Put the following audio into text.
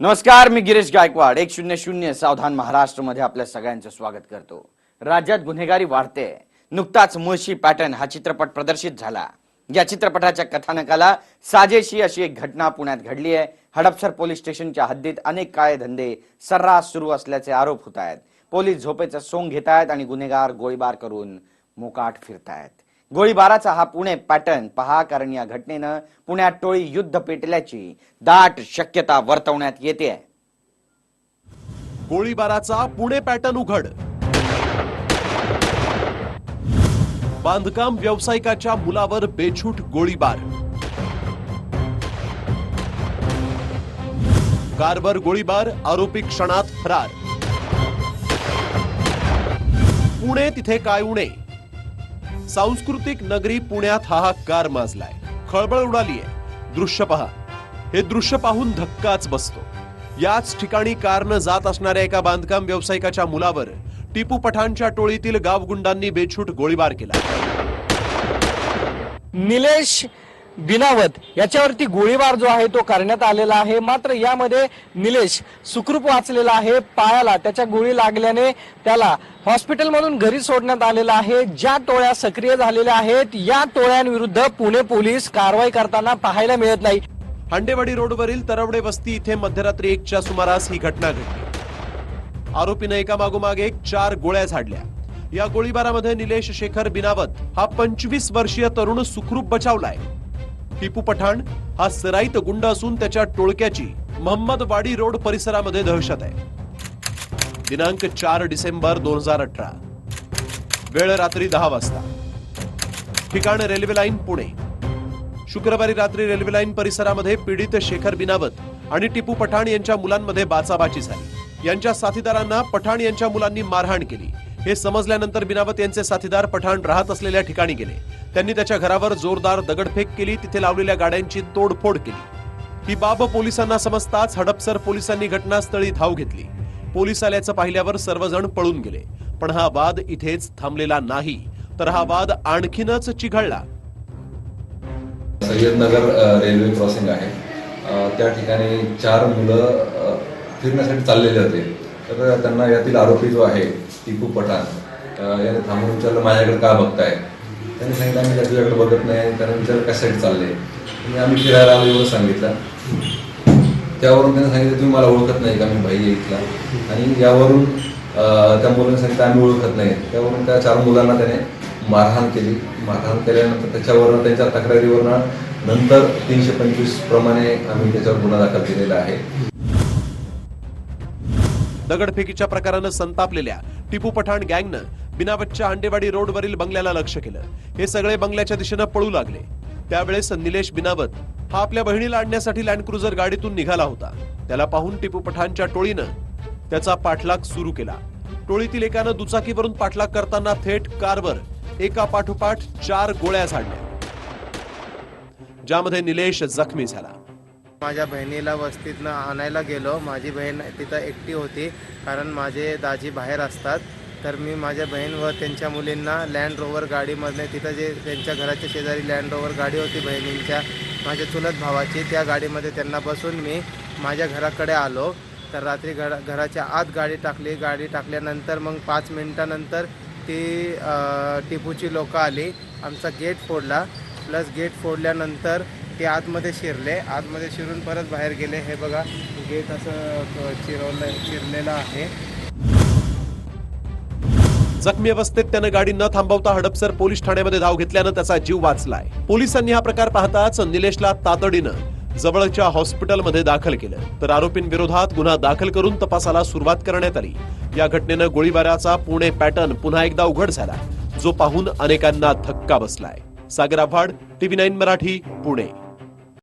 नमस्कार मी गिरीश गायकवाड. एक शून्य शून्य सावधान महाराष्ट्रमध्ये आपल्या सगळ्यांचं स्वागत करतो. राज्यात गुन्हेगारी वाढते. नुकताच मुळशी पॅटर्न हा चित्रपट प्रदर्शित झाला. या चित्रपटाच्या कथानकाला साजेशी अशी एक घटना पुण्यात घडली आहे. हडपसर पोलीस स्टेशनच्या हद्दीत अनेक काळे धंदे सर्रास सुरू असल्याचे आरोप होत आहेत. पोलीस झोपेचं सोंग घेत आहेत आणि गुन्हेगार गोळीबार करून मोकाट फिरतायत. गोळीबाराचा हा पुणे पॅटर्न पहा कारण या घटनेनं पुण्यात टोळी युद्ध पेटल्याची दाट शक्यता वर्तवण्यात येते गोळीबाराचा पुणे पॅटर्न उघड. बांधकाम व्यावसायिकाच्या मुलावर बेछूट गोळीबार. कारवर गोळीबार आरोपी क्षणात फरार. पुणे तिथे काय उणे? सांस्कृतिक नगरी पुण्यात हाहाकार माजलाय. खळबळ उडालीय. दृश्य पहा. हे दृश्य पाहून धक्काच बसतो. याच ठिकाणी कारनं जात असणाऱ्या एका बांधकाम व्यावसायिकाच्या मुलावर टिपू पठाणच्या टोळीतील गावगुंडांनी बेछूट गोळीबार केला. निलेश बिनावत. याच्यावरती गोळीबार जो आहे तो करण्यात आलेला आहे. मात्र यामध्ये निलेश सुखरूप वाचलेला आहे पायाला. त्याच्या गोळी लागल्याने त्याला हॉस्पिटलमधून घरी सोडण्यात आलेला आहे. ज्या टोळ्या सक्रिय झालेल्या आहेत या टोळ्यांविरुद्ध पुणे पोलीस कारवाई करताना पाहायला मिळत नाही. हांडेवाडी रोडवरील तरवडे वस्ती इथे मध्यरात्री एकच्या सुमारास ही घटना घडली. आरोपीनं एका मागोमाग एक चार गोळ्या झाडल्या. या गोळीबारामध्ये निलेश शेखर बिनावत हा पंचवीस वर्षीय तरुण सुखरूप बचावलाय. टिपू पठाण हा सराईत गुंड असून त्याच्या टोळक्याची महम्मदवाडी रोड परिसरामध्ये दहशत आहे. दिनांक चार डिसेंबर दोन हजार अठरा. वेळ रात्री दहा वाजता. ठिकाण रेल्वे लाईन पुणे. शुक्रवारी रात्री रेल्वे लाईन परिसरामध्ये पीडित शेखर बिनावत आणि टिपू पठाण यांच्या मुलांमध्ये बाचाबाची झाली. यांच्या साथीदारांना पठाण यांच्या मुलांनी मारहाण केली. हे समजल्यानंतर बिनावत यांचे साथीदार पठाण राहत असलेल्या ठिकाणी गेले. त्यांनी त्याच्या घरावर जोरदार दगडफेक केली तिथे लावलेल्या गाड्यांची तोडफोड केली. ही बाब पोलिसांना समजताच हडपसर पोलिसांनी घटनास्थळी धाव घेतली. पोलीस आल्याचं पाहिल्यावर सर्वजण पळून गेले. पण हा वाद इथेच थांबलेला नाही तर हा वाद आणखीनच चिघळला. सय्यदनगर रेल्वे क्रॉसिंग आहे. त्या ठिकाणी चार मुलं फिरण्यासाठी चाललेले होते. तर त्यांना यातील आरोपी जो आहे टिपू पठाण याने थांबून विचारलं माझ्याकडे का बघताय? त्यांनी सांगितलं आम्ही तुझ्याकडे बघत नाही त्यांना विचारलं कशासाठी चालले? आम्ही फिरायला आलो एवढं सांगितलं. त्यावरून त्यांनी सांगितलं तुम्ही मला ओळखत नाही का? मी भाई आहे इथला. आणि यावरून त्या मुलांनी सांगितलं आम्ही ओळखत नाही. त्यावरून त्या चार मुलांना त्याने मारहाण केली. मारहाण केल्यानंतर त्याच्यावरनं त्यांच्या तक्रारीवरनं नंतर तीनशे पंचवीस प्रमाणे आम्ही त्याच्यावर गुन्हा दाखल केलेला आहे. दगडफेकीच्या प्रकारानं संतापलेल्या टिपू पठाण गँगनं बिनावतच्या अंडेवाडी रोडवरील बंगल्याला लक्ष केलं. हे सगळे बंगल्याच्या दिशेनं पळू लागले. त्यावेळेस निलेश बिनावत हा आपल्या बहिणीला आणण्यासाठी लँड क्रुझर गाडीतून निघाला होता. त्याला पाहून टिपू पठाणच्या टोळीनं त्याचा पाठलाग सुरू केला. टोळीतील एकानं दुचाकीवरून पाठलाग करताना थेट कारवर एका पाठोपाठ चार गोळ्या झाडल्या. ज्यामध्ये निलेश जखमी झाला. माझ्या बहिणीला वस्तीतनं आणायला गेलो. माझी बहीण तिथं एकटी होती कारण माझे दाजी बाहेर असतात. तर मी माझ्या बहीण व त्यांच्या मुलींना लँड रोवर गाडीमधने तिथं जे त्यांच्या घराच्या शेजारी लँड रोवर गाडी होती बहिणींच्या माझ्या चुलत भावाची त्या गाडीमध्ये त्यांना बसून मी माझ्या घराकडे आलो. तर रात्री घरा घराच्या आत गाडी टाकली. गाडी टाकल्यानंतर मग पाच मिनटानंतर ती टिपूची लोकं आली. आमचा गेट फोडला. प्लस गेट फोडल्यानंतर ते आतमध्ये शिरले. आतमध्ये शिरून परत बाहेर गेले. हे बघा गेट असं चिरवलं चिरलेलं आहे. जखमी अवस्थेत त्यानं गाडी न थांबवता हडपसर पोलीस ठाण्यामध्ये धाव घेतल्यानं त्याचा जीव वाचलाय. पोलिसांनी हा प्रकार पाहताच निलेशला तातडीनं जवळच्या हॉस्पिटलमध्ये दाखल केलं. तर आरोपींविरोधात गुन्हा दाखल करून तपासाला सुरुवात करण्यात आली. या घटनेनं गोळीबाराचा पुणे पॅटर्न पुन्हा एकदा उघड झाला जो पाहून अनेकांना धक्का बसलाय. Sagar Awhad TV nine Marathi Pune.